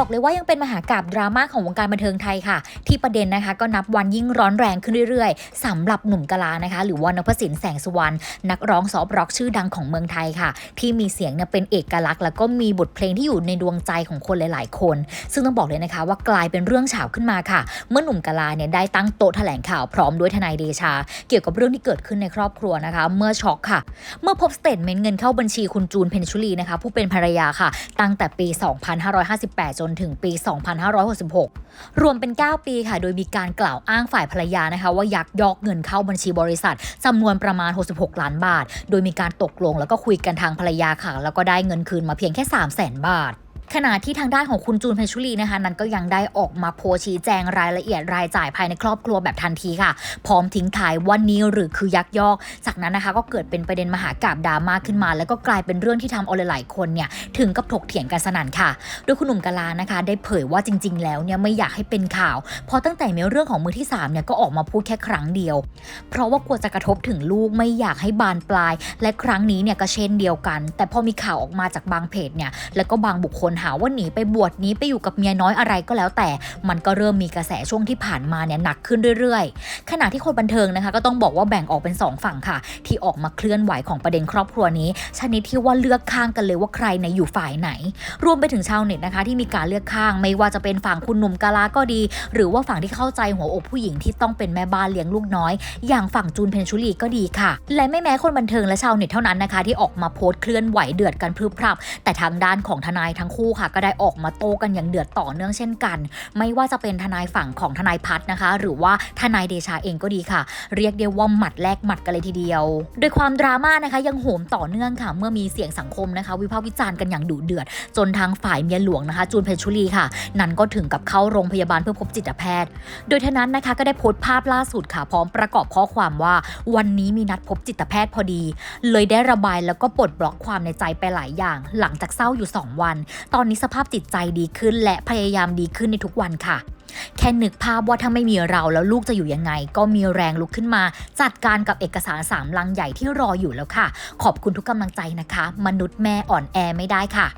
บอกเลยว่ายังเป็นมหากาบดราม่าของวงการบันเทิงไทยค่ะ ที่ประเด็นนะคะก็นับวันยิ่งร้อนแรงขึ้นเรื่อยๆสำหรับหนุ่มกะลานะคะ หรือว่านพสินแสงสุวรรณนักร้องซอฟร็อกชื่อดังของเมืองไทยค่ะ ที่มีเสียงเนี่ยเป็นเอกลักษณ์ แล้วก็มีบทเพลงที่อยู่ในดวงใจของคนหลาย ๆ คน ซึ่งต้องบอกเลยนะคะ ว่ากลายเป็นเรื่องเฉาวขึ้นมาค่ะ เมื่อหนุ่มกะลาเนี่ยได้ตั้งโต๊ะแถลงข่าวพร้อมด้วยทนายเดชา เกี่ยวกับเรื่องที่เกิดขึ้นในครอบครัวนะคะ เมื่อช็อกค่ะ เมื่อพบสเตทเมนต์เงินเข้าบัญชีคุณจูนเพนชุลีนะคะผู้เป็นภรรยาค่ะ ตั้งแต่ปี 2558 จนถึงปี 2566 รวมเป็น 9 ปีค่ะ โดยมีการกล่าวอ้างฝ่ายภรรยานะคะว่ายักยอกเงินเข้าบัญชีบริษัทจำนวนประมาณ 66 ล้านบาท โดยมีการตกลงแล้วก็คุยกันทางภรรยาค่ะ แล้วก็ได้เงินคืนมาเพียงแค่ 3 0 0 0 0 0 บาท ขณะที่ทางด้านของคุณจูนเพชรชุลีนะคะนั้นก็ยังได้ออกมาโพชี้แจงรายละเอียดรายจ่ายภายในครอบครัวแบบทันทีค่ะ พร้อมทิ้งท้ายว่านี้หรือคือยักยอก จากนั้นนะคะก็เกิดเป็นประเด็นมหากราบดราม่าขึ้นมา แล้วก็กลายเป็นเรื่องที่ทำเอาหลายๆคนเนี่ยถึงกับถกเถียงกันสนั่นค่ะ โดยคุณหนุ่มกาลานะคะ ได้เผยว่าจริง ๆ แล้วเนี่ยไม่อยากให้เป็นข่าว เพราะตั้งแต่มีเรื่องของมือที่สามเนี่ยก็ออกมาพูดแค่ครั้งเดียว เพราะว่ากลัวจะกระทบถึงลูกไม่อยากให้บานปลาย และครั้งนี้เนี่ยก็เช่นเดียวกัน แต่พอมีข่าวออกมาจากบางเพจเนี่ยแล้วก็บางบุคคลหาว่าหนีไปบวชนี้ไปอยู่กับเมียน้อยอะไรก็แล้วแต่ มันก็เริ่มมีกระแสช่วงที่ผ่านมาเนี่ยหนักขึ้นเรื่อยๆ ขณะที่คนบันเทิงนะคะ ก็ต้องบอกว่าแบ่งออกเป็นสองฝั่งค่ะ ที่ออกมาเคลื่อนไหวของประเด็นครอบครัวนี้ ชนิดที่ว่าเลือกข้างกันเลยว่าใครในอยู่ฝ่ายไหน รวมไปถึงชาวเน็ตนะคะ ที่มีการเลือกข้างไม่ว่าจะเป็นฝั่งคุณหนุ่มกาลาก็ดี หรือว่าฝั่งที่เข้าใจหัวอกผู้หญิงที่ต้องเป็นแม่บ้านเลี้ยงลูกน้อย อย่างฝั่งจูนเพนชุลีก็ดีค่ะ และไม่แม้คนบันเทิงและชาวเน็ตเท่านั้นนะคะ ที่ออกมาโพสต์เคลื่อนไหวเดือดกันพรึบพรับ แต่ทางด้านของทนายทั้งคู่ค่ะ ก็ได้ออกมาโต้กันอย่างเดือดต่อเนื่องเช่นกัน ไม่ว่าจะเป็นทนายฝั่งของทนายพัฒนะคะ หรือว่าทนายเดชาเองก็ดีค่ะ เรียกได้ว่าหมัดแลกหมัดกันเลยทีเดียว โดยความดราม่านะคะยังโหมต่อเนื่องค่ะ เมื่อมีเสียงสังคมนะคะ วิพากษ์วิจารณ์กันอย่างดุเดือด จนทางฝ่ายเมียหลวงนะคะ จูนเพชรชุลีค่ะ นั้นก็ถึงกับเข้าโรงพยาบาลเพื่อพบจิตแพทย์ โดยทานั้นนะคะก็ได้โพสต์ภาพล่าสุดค่ะ พร้อมประกอบข้อความว่า วันนี้มีนัดพบจิตแพทย์พอดี เลยได้ระบายแล้วก็ปลดบล็อกความในใจไปหลายอย่าง หลังจากเศร้าอยู่ 2 วัน ตอนนี้สภาพจิตใจดีขึ้น และพยายามดีขึ้นในทุกวันค่ะ แค่นึกภาพว่าถ้าไม่มีเราแล้วลูกจะอยู่ยังไง ก็มีแรงลุกขึ้นมา จัดการกับเอกสารสามลังใหญ่ที่รออยู่แล้วค่ะ ขอบคุณทุกกำลังใจนะคะ มนุษย์แม่อ่อนแอไม่ได้ค่ะ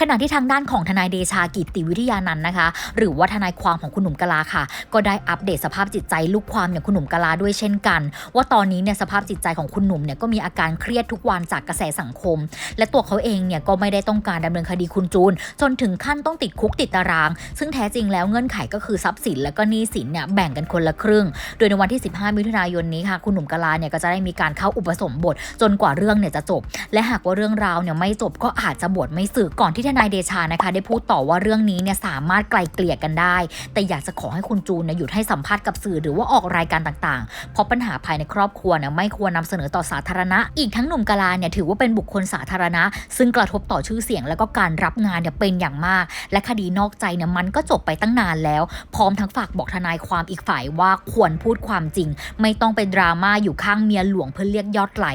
ขณะที่ทางด้านของทนายเดชากิติวิทยานันท์นะคะ หรือว่าทนายความของคุณหนุ่มกะลาค่ะ ก็ได้อัปเดตสภาพจิตใจลูกความอย่างคุณหนุ่มกะลาด้วยเช่นกัน ว่าตอนนี้เนี่ยสภาพจิตใจของคุณหนุ่มเนี่ยก็มีอาการเครียดทุกวันจากกระแสสังคม และตัวเขาเองเนี่ยก็ไม่ได้ต้องการดำเนินคดีคุณจูน จนถึงขั้นต้องติดคุกติดตาราง ซึ่งแท้จริงแล้วเงื่อนไขก็คือทรัพย์สินและก็หนี้สินเนี่ยแบ่งกันคนละครึ่ง โดยในวันที่ 15 มิถุนายนนี้ค่ะคุณหนุ่มกะลาเนี่ยก็จะได้มีการเข้าอุปสมบท จนกว่าเรื่องเนี่ยจะจบ และหากว่าเรื่องราวเนี่ยไม่จบก็อาจจะบวชไม่สึกก่อนที่ทนายเดชานะคะ ได้พูดต่อว่าเรื่องนี้เนี่ยสามารถไกลเกลี่ยกันได้ แต่อยากจะขอให้คุณจูนเนี่ยหยุดให้สัมภาษณ์กับสื่อหรือว่าออกรายการต่างๆ เพราะปัญหาภายในครอบครัวเนี่ยไม่ควรนำเสนอต่อสาธารณะ อีกทั้งหนุ่มกะลาเนี่ยถือว่าเป็นบุคคลสาธารณะ ซึ่งกระทบต่อชื่อเสียงแล้วก็การรับงานเนี่ยเป็นอย่างมาก และคดีนอกใจเนี่ยมันก็จบไปตั้งนานแล้ว พร้อมทั้งฝากบอกทนายความอีกฝ่ายว่าควรพูดความจริง ไม่ต้องเป็นดราม่าอยู่ข้างเมียหลวงเพื่อเรียกยอดไหล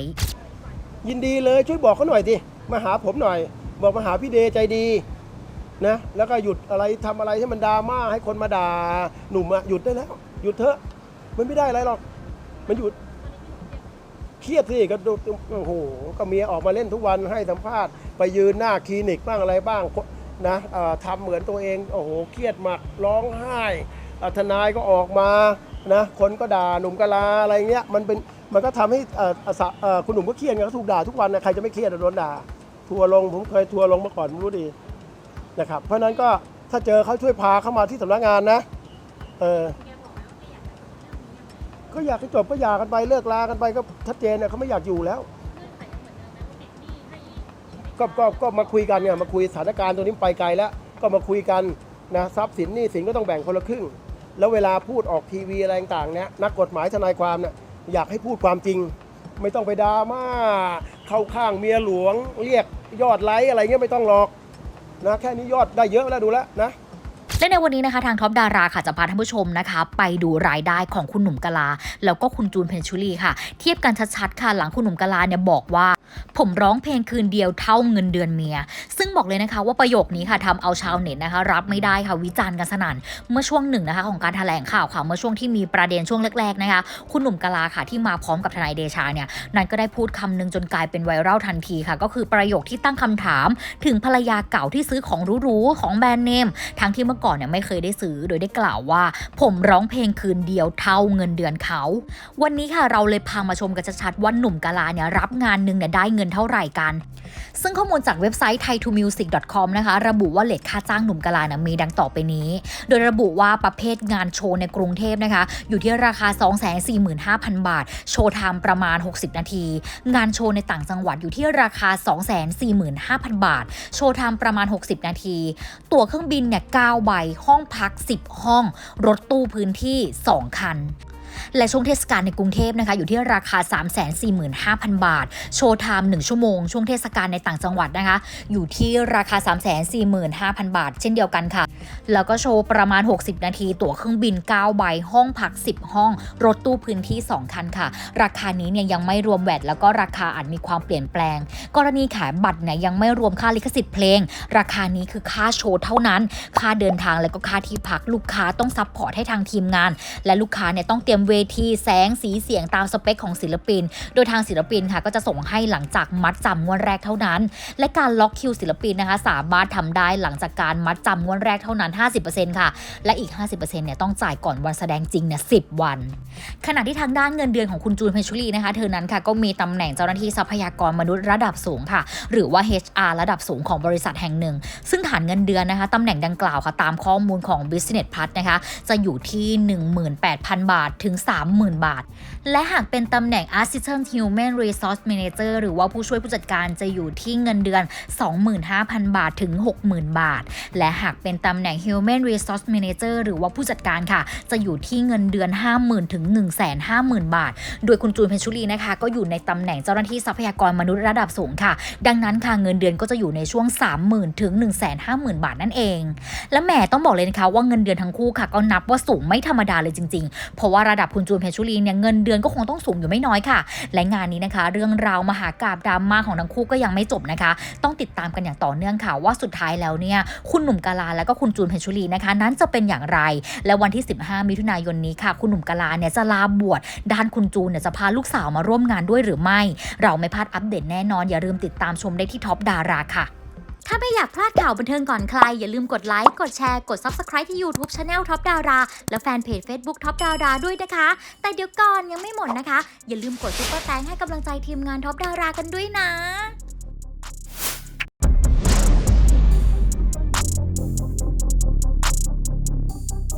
ยินดีเลยช่วยบอกเขาหน่อยดิมาหาผมหน่อย บอกมาหาพี่เดย์ใจดีนะแล้วก็หยุดอะไรทำอะไรให้มันดราม่าให้คนมาด่าหนุ่มอะหยุดได้แล้ว หยุดเถอะ มันไม่ได้อะไรหรอก มันหยุดเครียดสิก็ดูโอ้โหก็เมียออกมาเล่นทุกวันให้สัมภาษณ์ไปยืนหน้าคลินิกบ้างอะไรบ้างนะทำเหมือนตัวเองโอ้โหเครียดมากร้องไห้ทนายก็ออกมานะคนก็ด่าหนุ่มกะลาอะไรเงี้ยมันเป็นมันก็ทำให้คุณหนุ่มก็เครียดไงก็ถูกด่าทุกวันนะใครจะไม่เครียดโดนด่า ทัวร์ลง ผมเคยทัวร์ลงมาก่อนรู้ดีนะครับเพราะฉะนั้นก็ถ้าเจอเขาช่วยพาเข้ามาที่สำนักงานนะเออก็อยากให้จบก็หย่ากันไปเลิกลากันไปก็ชัดเจนเนี่ยเขาไม่อยากอยู่แล้วก็ก็ก็มาคุยกันเนี่ยมาคุยสถานการณ์ตรงนี้ไปไกลแล้วก็มาคุยกันนะทรัพย์สินหนี้สินก็ต้องแบ่งคนละครึ่ง แล้วเวลาพูดออกทีวีอะไรต่างๆเนี่ยนักกฎหมายทนายความเนี่ยอยากให้พูดความจริง ไม่ต้องไปดราม่าเข้าข้างเมียหลวง เรียก ยอดไลค์อะไรเงี้ยไม่ต้องหรอกนะแค่นี้ยอดได้เยอะแล้วดูแล้วนะและในวันนี้นะคะทางท็อปดาราค่ะจะพาท่านผู้ชมนะคะ ไปดูรายได้ของคุณหนุ่มกะลา แล้วก็คุณจูนเพนชุลีค่ะ เทียบกันชัดๆค่ะหลังคุณหนุ่มกะลาเนี่ยบอกว่า ผมร้องเพลงคืนเดียวเท่าเงินเดือนเมีย ซึ่งบอกเลยนะคะว่าประโยคนี้ค่ะทำเอาชาวเน็ตนะคะ รับไม่ได้ค่ะวิจารณ์กันสนั่น เมื่อช่วงหนึ่งนะคะของการแถลงข่าวค่ะเมื่อช่วงที่มีประเด็นช่วงแรกๆนะคะ คุณหนุ่มกะลาค่ะที่มาพร้อมกับทนายเดชาเนี่ยนั้นก็ได้พูดคำหนึงจนกลายเป็นไวรัลทันทีค่ะ ก็คือประโยคที่ตั้งคำถาม ถึงภรรยาเก่าที่ซื้อของหรูๆของแบรนด์เนมทั้งที่เมื่อก่อนเนี่ยไม่เคยได้ซื้อโดยได้กล่าวว่า ผมร้องเพลงคืนเดียวเท่าเงินเดือนเขา วันนี้ค่ะเราเลยพามาชมกันชัดๆว่าหนุ่มกะลาเนี่ยรับงานหนึ่งเนี่ยได้เงินเท่าไหร่กัน ซึ่งข้อมูลจากเว็บไซต์ thaitomusic.com นะคะระบุว่าเลทค่าจ้างหนุ่มกะลานะมีดังต่อไปนี้ โดยระบุว่าประเภทงานโชว์ในกรุงเทพนะคะ อยู่ที่ราคา 245,000 บาท โชว์ไทม์ประมาณ 60 นาที งานโชว์ในต่างจังหวัดอยู่ที่ราคา 245,000 บาท โชว์ไทม์ประมาณ 60 นาที ตั๋วเครื่องบินเนี่ย9ใบห้องพัก 10 ห้อง รถตู้พื้นที่ 2 คัน และช่วงเทศกาลในกรุงเทพนะคะ อยู่ที่ราคา 345,000 บาท โชว์ไทม์1ชั่วโมง ช่วงเทศกาลในต่างจังหวัดนะคะ อยู่ที่ราคา 345,000 บาท เช่นเดียวกันค่ะ แล้วก็โชว์ประมาณ 60 นาที ตั๋วเครื่องบิน 9 ใบ ห้องพัก 10 ห้อง รถตู้พื้นที่ 2 คันค่ะ ราคานี้เนี่ยยังไม่รวมแวดแล้วก็ราคาอาจมีความเปลี่ยนแปลง กรณีขายบัตรเนี่ยยังไม่รวมค่าลิขสิทธิ์เพลง ราคานี้คือค่าโชว์เท่านั้น ค่าเดินทางและก็ค่าที่พักลูกค้าต้องซัพพอร์ตให้ทางทีมงาน และลูกค้าเนี่ยต้องเตรียมเวทีแสงสีเสียงตามสเปคของศิลปิน โดยทางศิลปินค่ะก็จะส่งให้หลังจากมัดจำงวดแรกเท่านั้น และการล็อกคิวศิลปินนะคะสามารถทำได้หลังจากการมัดจำงวดแรกเท่านั้น 50%ค่ะ และอีก 50%เนี่ยต้องจ่ายก่อนวันแสดงจริงเนี่ย10วัน ขณะที่ทางด้านเงินเดือนของคุณจูนเพชรชุลีนะคะเธอนั้นค่ะก็มีตำแหน่งเจ้าหน้าที่ทรัพยากรมนุษย์ระดับสูงค่ะ หรือว่า HR ระดับสูงของบริษัทแห่งหนึ่ง ซึ่งฐานเงินเดือนนะคะตำแหน่งดังกล่าวค่ะตามข้อมูลของ Business Plus นะคะจะอยู่ที่ 18,000 บาทถึง30,000 บาท และหากเป็นตำแหน่ง Assistant Human Resource Manager หรือว่าผู้ช่วยผู้จัดการจะอยู่ที่เงินเดือน 25,000 บาทถึง 60,000 บาท และหากเป็นตำแหน่ง Human Resource Manager หรือว่าผู้จัดการค่ะ จะอยู่ที่เงินเดือน 50,000 ถึง 150,000 บาท โดยคุณจูนเพชรชุลีนะคะก็อยู่ในตำแหน่งเจ้าหน้าที่ทรัพยากรมนุษย์ระดับสูงค่ะ ดังนั้นค่ะเงินเดือนก็จะอยู่ในช่วง 30,000 ถึง 150,000 บาทนั่นเอง และแหมต้องบอกเลยนะคะว่าเงินเดือนทั้งคู่ค่ะก็นับว่าสูงไม่ธรรมดาเลยจริง ๆ เพราะว่าระดับคุณจูนเพชรชุลีเนี่ยเงินเดือนก็คงต้องสูงอยู่ไม่น้อยค่ะ และงานนี้นะคะ เรื่องราวมหากราบดราม่าของทั้งคู่ก็ยังไม่จบนะคะ ต้องติดตามกันอย่างต่อเนื่องค่ะ ว่าสุดท้ายแล้วเนี่ยคุณหนุ่มกาลาและก็คุณจูนเพชรชุลีนะคะ นั้นจะเป็นอย่างไร และวันที่ 15 มิถุนายนนี้ค่ะ คุณหนุ่มกาลาเนี่ยจะลาบวชด้านคุณจูนเนี่ยจะพาลูกสาวมาร่วมงานด้วยหรือไม่ เราไม่พลาดอัปเดตแน่นอนอย่าลืมติดตามชมได้ที่ท็อปดาราค่ะ ถ้าไม่อยากพลาดข่าวบันเทิงก่อนใคร อย่าลืมกดไลค์ กดแชร์ กด Subscribe ที่ YouTube Channel Top ดาราและแฟนเพจ Facebook Top ดาราด้วยนะคะ แต่เดี๋ยวก่อนยังไม่หมดนะคะ อย่าลืมกดซุปเปอร์แตงให้กำลังใจทีมงาน Top ดารากันด้วยนะ